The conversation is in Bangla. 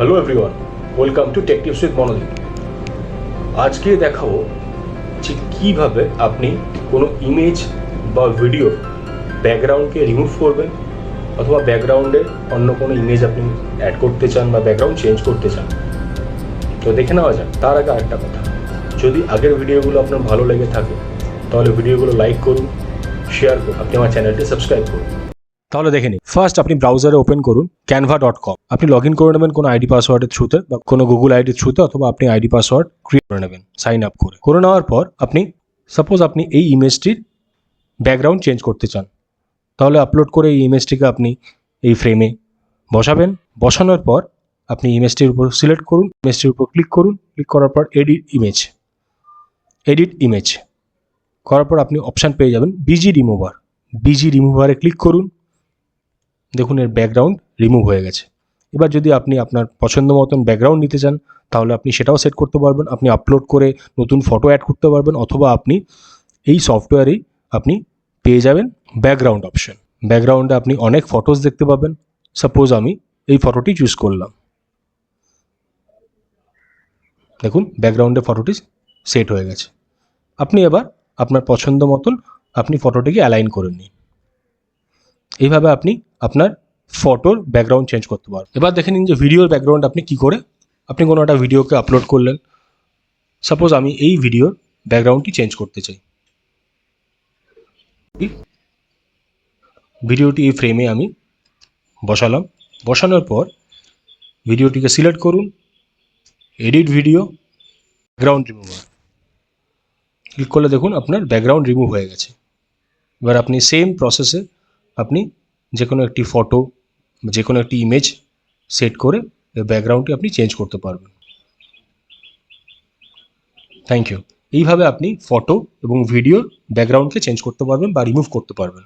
Hello everyone welcome to tech tips with Monodip আজকে দেখাবো যে কীভাবে আপনি কোনো ইমেজ বা ভিডিও ব্যাকগ্রাউন্ডকে রিমুভ করবেন অথবা ব্যাকগ্রাউন্ডে অন্য কোনো ইমেজ আপনি অ্যাড করতে চান বা ব্যাকগ্রাউন্ড চেঞ্জ করতে চান। তো দেখে নেওয়া যাক, তার আগে আরেকটা কথা। যদি আগের ভিডিওগুলো আপনার ভালো লেগে থাকে, তাহলে ভিডিওগুলো লাইক করুন শেয়ার করুন, আপনি আমার চ্যানেলটি সাবস্ক্রাইব করুন। তাহলে দেখে নিন। ফার্স্ট আপনি ব্রাউজারে ওপেন করুন ক্যানভা ডট কম আপনি লগ ইন করে নেবেন কোনো আইডি পাসওয়ার্ডের থ্রুতে বা কোনো গুগল আইডির থ্রুতে অথবা আপনি আইডি পাসওয়ার্ড ক্রিয়েট করে নেবেন সাইন আপ করে। করে নেওয়ার পর আপনি সাপোজ আপনি এই ইমেজটির ব্যাকগ্রাউন্ড চেঞ্জ করতে চান, তাহলে আপলোড করে এই ইমেজটিকে আপনি এই ফ্রেমে বসাবেন। বসানোর পর আপনি ইমেজটির উপর সিলেক্ট করুন ইমেজটির উপর ক্লিক করুন ক্লিক করার পর এডিট ইমেজ এডিট ইমেজ করার পর আপনি অপশান পেয়ে যাবেন বিজি রিমুভার বিজি রিমুভারে ক্লিক করুন দেখুন, এর ব্যাকগ্রাউন্ড রিমুভ হয়ে গেছে। এবার যদি আপনি আপনার পছন্দ মতন ব্যাকগ্রাউন্ড নিতে চান, তাহলে আপনি সেটাও সেট করতে পারবেন। আপনি আপলোড করে নতুন ফটো অ্যাড করতে পারবেন, অথবা আপনি এই সফটওয়্যারেই আপনি পেয়ে যাবেন ব্যাকগ্রাউন্ড অপশন ব্যাকগ্রাউন্ডে আপনি অনেক ফটোস দেখতে পাবেন। সাপোজ আমি এই ফটোটি চুজ করলাম। দেখুন ব্যাকগ্রাউন্ডে ফটোটি সেট হয়ে গেছে। আপনি এবার আপনার পছন্দ মতন আপনি ফটোটিকে অ্যালাইন করে নিন। এইভাবে আপনি আপনার ফটোর ব্যাকগ্রাউন্ড চেঞ্জ করতে পারবেন। এবার দেখে নিন যে ভিডিওর ব্যাকগ্রাউন্ড আপনি কি করে, আপনি কোনো একটা ভিডিওকে আপলোড করলেন। সাপোজ আমি এই ভিডিওর ব্যাকগ্রাউন্ডটি চেঞ্জ করতে চাই। ভিডিওটি এই ফ্রেমে আমি বসালাম। বসানোর পর ভিডিওটিকে সিলেক্ট করুন edit video background remover click করলে দেখুন আপনার ব্যাকগ্রাউন্ড রিমুভ হয়ে গেছে। এবার আপনি সেম প্রসেসে আপনি যে কোনো একটি ফটো যে কোনো একটি ইমেজ সেট করে ব্যাকগ্রাউন্ডটি আপনি চেঞ্জ করতে পারবেন। থ্যাংক ইউ এইভাবে আপনি ফটো এবং ভিডিওর ব্যাকগ্রাউন্ডকে চেঞ্জ করতে পারবেন বা রিমুভ করতে পারবেন।